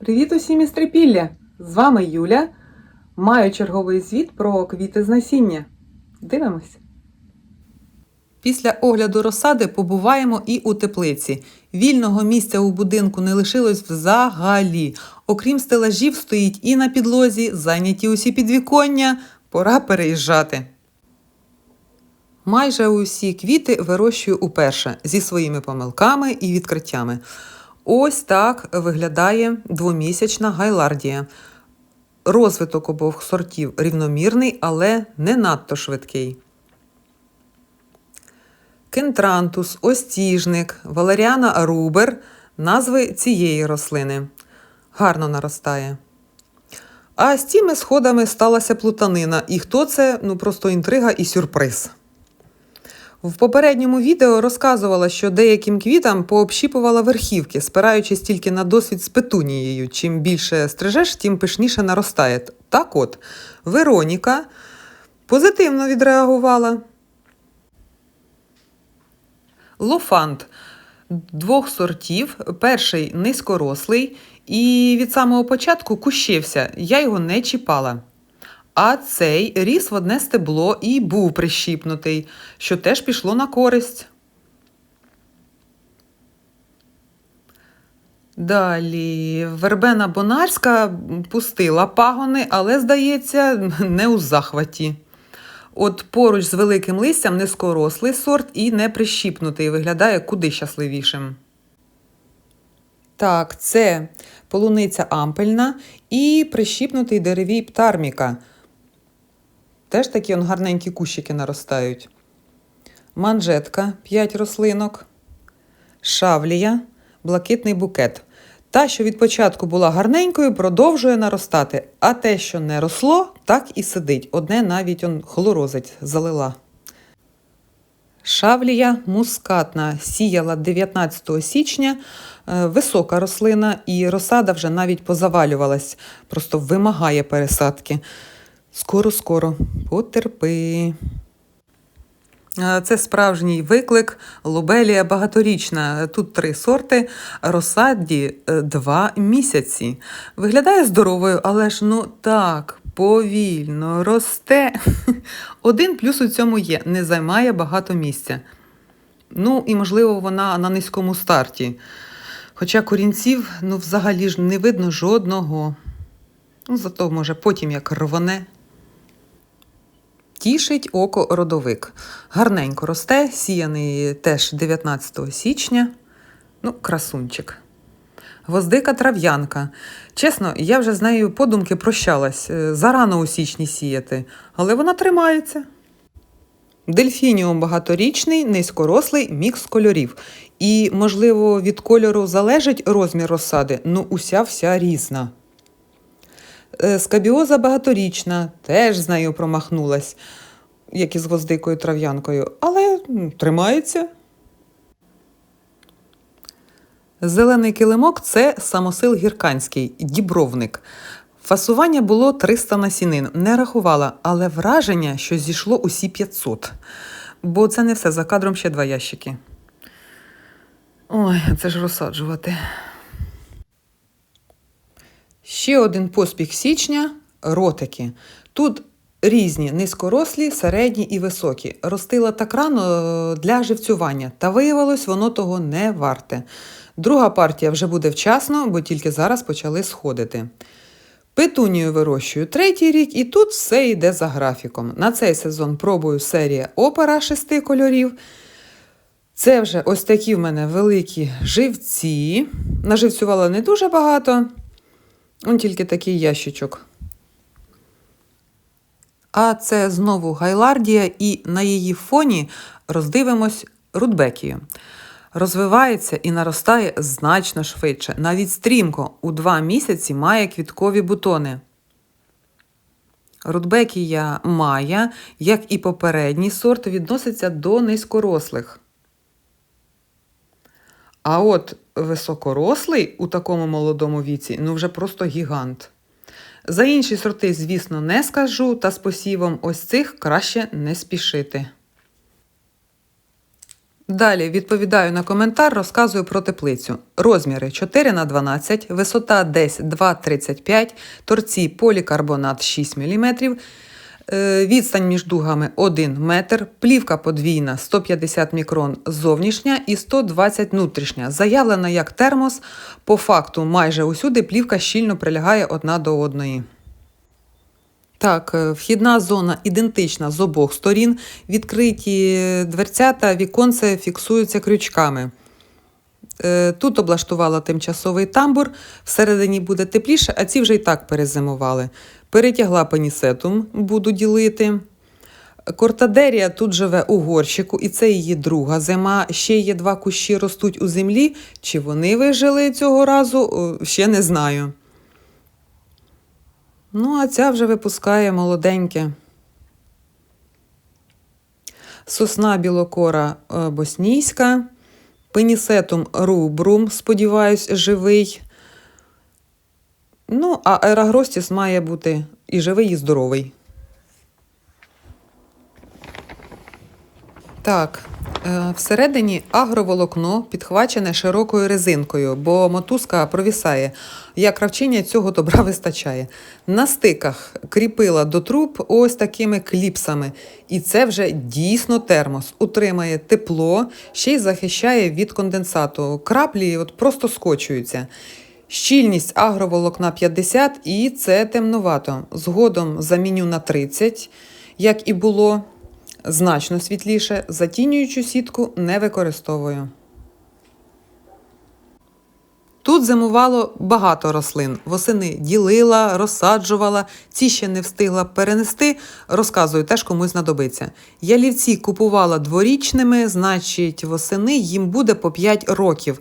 Привіт усім із Трипілля! З вами Юля. Маю черговий звіт про квіти з насіння. Дивимось. Після огляду розсади побуваємо і у теплиці. Вільного місця у будинку не лишилось взагалі. Окрім стелажів, стоїть і на підлозі, зайняті усі підвіконня. Пора переїжджати. Майже усі квіти вирощую уперше зі своїми помилками і відкриттями. Ось так виглядає двомісячна гайлардія. Розвиток обох сортів рівномірний, але не надто швидкий. Кентрантус, остіжник, валеріана рубер назви цієї рослини. Гарно наростає. А з цими сходами сталася плутанина. І хто це? Ну просто інтрига і сюрприз. В попередньому відео розказувала, що деяким квітам пообщіпувала верхівки, спираючись тільки на досвід з петунією. Чим більше стрижеш, тим пишніше наростає. Так от, Вероніка позитивно відреагувала. Лофант двох сортів. Перший низькорослий, і від самого початку кущився, я його не чіпала. А цей ріс в одне стебло і був прищіпнутий, що теж пішло на користь. Далі вербена бонарська пустила пагони, але, здається, не у захваті. От поруч з великим листям низькорослий сорт і не прищіпнутий, виглядає куди щасливішим. Так, це полуниця ампельна і прищіпнутий деревій птарміка. Теж такі он гарненькі кущики наростають. Манжетка 5 рослинок, шавлія, блакитний букет. Та, що від початку була гарненькою, продовжує наростати, а те, що не росло, так і сидить. Одне навіть он хлорозить залила. Шавлія мускатна сіяла 19 січня. Е, Висока рослина, і розсада вже навіть позавалювалась, просто вимагає пересадки. Скоро-скоро, потерпи. Е, Це справжній виклик. Лобелія багаторічна. Тут три сорти. Розсаді е, два місяці. Виглядає здоровою, але ж ну так, повільно росте. Один плюс у цьому є: не займає багато місця. Ну і, можливо, вона на низькому старті. Хоча корінців ну, взагалі ж не видно жодного. Ну, зато, може, потім як рване. Тішить око родовик. Гарненько росте, сіяний теж 19 січня. Ну, красунчик. Гвоздика трав'янка. Чесно, я вже з нею подумки прощалась. е, Зарано у січні сіяти, але вона тримається. Дельфініум багаторічний, низькорослий, мікс кольорів. І, можливо, від кольору залежить розмір розсади, ну уся вся різна. Е, Скабіоза багаторічна, теж з нею промахнулась, як і з гвоздикою трав'янкою, але тримається. Зелений килимок це самосил гірканський, дібровник. Фасування було 300 насінин. Не рахувала, але враження, що зійшло усі 500. Бо це не все, за кадром ще два ящики. Ой, це ж розсаджувати. Ще один поспіх січня ротики. Тут різні низькорослі, середні і високі. Ростила так рано е, для живцювання, та виявилось, воно того не варте. Друга партія вже буде вчасно, бо тільки зараз почали сходити. Петунію вирощую третій рік, і тут все йде за графіком. На цей сезон пробую серія опера шести кольорів. Це вже ось такі в мене великі живці. Наживцювала не дуже багато. Он тільки такий ящичок. А це знову Гайлардія, і на її фоні роздивимось Рудбекію. Розвивається і наростає значно швидше. Навіть стрімко у два місяці має квіткові бутони. Рудбекія Майя, як і попередній сорт, відноситься до низькорослих. А от високорослий у такому молодому віці ну вже просто гігант. За інші сорти, звісно, не скажу, та з посівом ось цих краще не спішити. Далі відповідаю на коментар, розказую про теплицю. Розміри 4 на 12, висота десь 2,35, торці полікарбонат 6 мм, відстань між дугами 1 метр, плівка подвійна 150 мікрон зовнішня і 120 внутрішня. Заявлена як термос. По факту майже усюди плівка щільно прилягає одна до одної. Так, е, вхідна зона ідентична з обох сторін. Відкриті дверцята, віконце фіксуються крючками. Е, Тут облаштувала тимчасовий тамбур, всередині буде тепліше, а ці вже і так перезимували. Перетягла пенісетум, буду ділити. Кортадерія тут живе у горщику, і це її друга зима. Ще є два кущі ростуть у землі. Чи вони вижили цього разу, ще не знаю. Ну, а ця вже випускає молоденьке. Сосна білокора е, боснійська, пенісетум рубрум, сподіваюсь, живий. Ну, а ерагростіс має бути і живий, і здоровий. Так, е, всередині агроволокно підхвачене широкою резинкою, бо мотузка провісає. Як кравчиня цього добра вистачає. На стиках кріпила до труб ось такими кліпсами. І це вже дійсно термос. Утримає тепло, ще й захищає від конденсату. Краплі от просто скочуються. Щільність агроволокна 50 і це темнувато. Згодом заміню на 30, як і було значно світліше, затінюючу сітку не використовую. Тут зимувало багато рослин. Восени ділила, розсаджувала, ці ще не встигла перенести. Розказую, теж комусь знадобиться. Ялівці купувала дворічними, значить, восени їм буде по 5 років.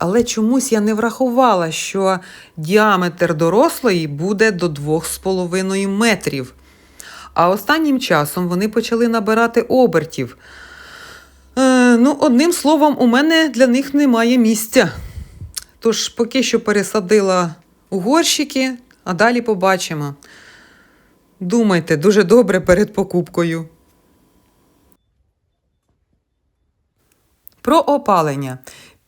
Але чомусь я не врахувала, що діаметр дорослої буде до 2,5 метрів. А останнім часом вони почали набирати обертів. Е, ну, одним словом, у мене для них немає місця. Тож поки що пересадила у горщики, а далі побачимо. Думайте дуже добре перед покупкою. Про опалення.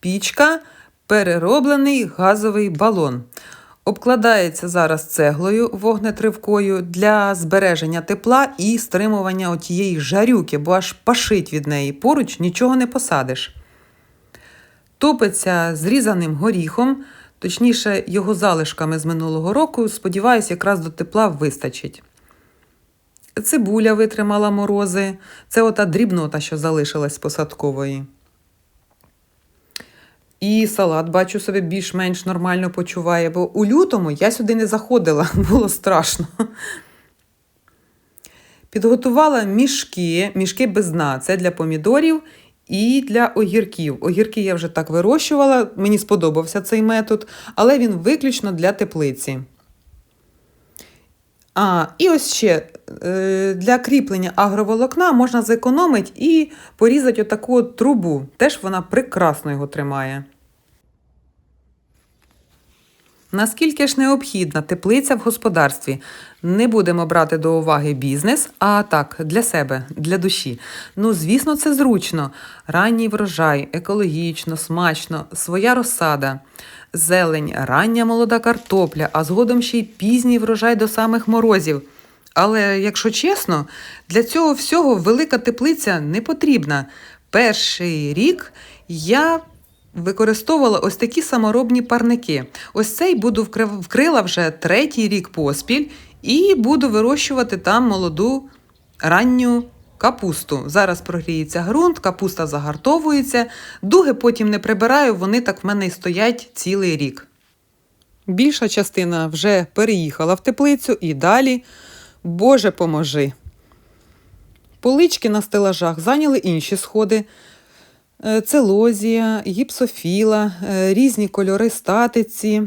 Пічка перероблений газовий балон. Обкладається зараз цеглою вогнетривкою для збереження тепла і стримування отієї жарюки, бо аж пашить від неї. Поруч нічого не посадиш. Топиться зрізаним горіхом, точніше, його залишками з минулого року. Сподіваюсь, якраз до тепла вистачить. Цибуля витримала морози. Це ота дрібнота, що залишилась посадкової. І салат, бачу, себе більш-менш нормально почуває, бо у лютому я сюди не заходила, було страшно. Підготувала мішки, мішки без дна. Це для помідорів і для огірків. Огірки я вже так вирощувала, мені сподобався цей метод, але він виключно для теплиці. А, і ось ще е, для кріплення агроволокна можна зекономити і порізати отаку от трубу. Теж вона прекрасно його тримає. Наскільки ж необхідна теплиця в господарстві? Не будемо брати до уваги бізнес, а так, для себе, для душі. Ну, звісно, це зручно. Ранній врожай, екологічно, смачно, своя розсада, зелень, рання молода картопля, а згодом ще й пізній врожай до самих морозів. Але, якщо чесно, для цього всього велика теплиця не потрібна. Перший рік я використовувала ось такі саморобні парники. Ось цей буду вкрила вже третій рік поспіль і буду вирощувати там молоду ранню капусту. Зараз прогріється ґрунт, капуста загартовується, дуги потім не прибираю, вони так в мене і стоять цілий рік. Більша частина вже переїхала в теплицю і далі. Боже поможи. Полички на стелажах зайняли інші сходи. Е, Целозія, гіпсофіла, е, різні кольори статиці,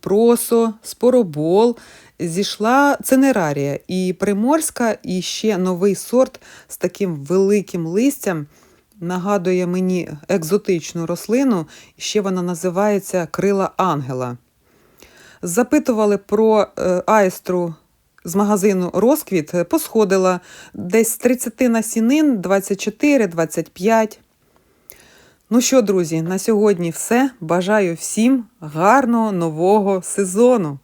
просо, споробол. Зійшла цинерарія і приморська, і ще новий сорт з таким великим листям. Нагадує мені екзотичну рослину, ще вона називається крила ангела. Запитували про е, айстру з магазину Розквіт, посходила десь з 30 насінин, 24-25. Ну що, друзі, на сьогодні все. Бажаю всім гарного нового сезону!